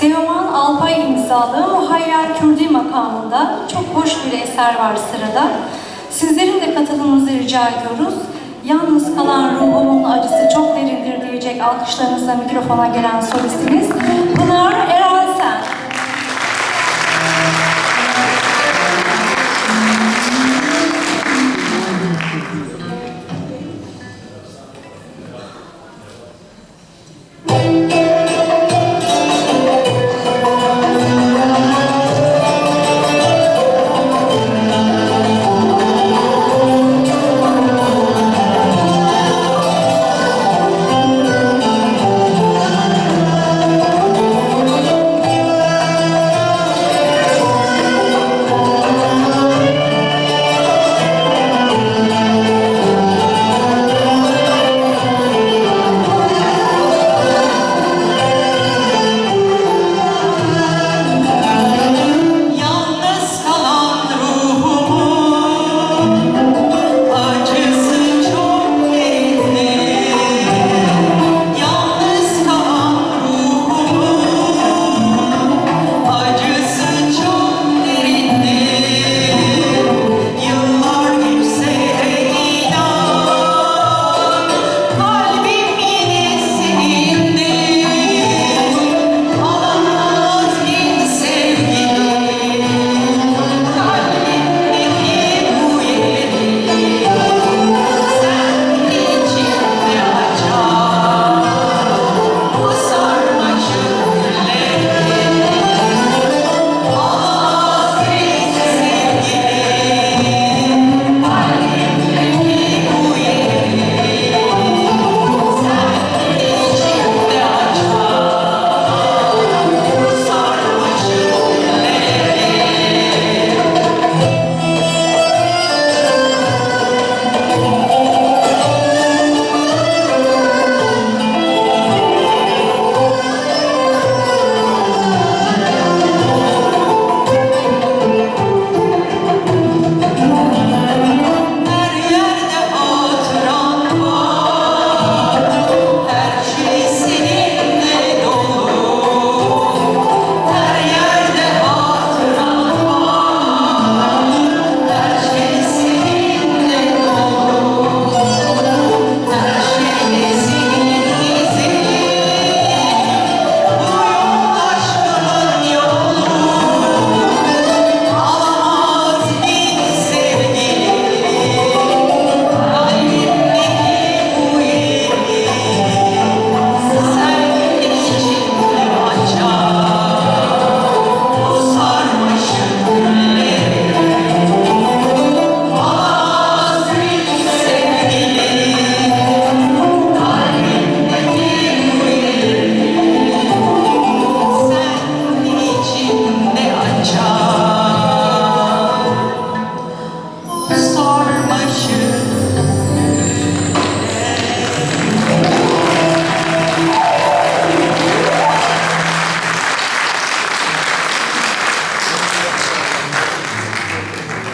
Teoman Alpay imzalı Muhayyer Kürdi makamında çok hoş bir eser var sırada. Sizlerin de katılımınızı rica ediyoruz. Yalnız kalan ruhumun acısı çok derindir diyecek alkışlarınızla mikrofona gelen solistimiz. Pınar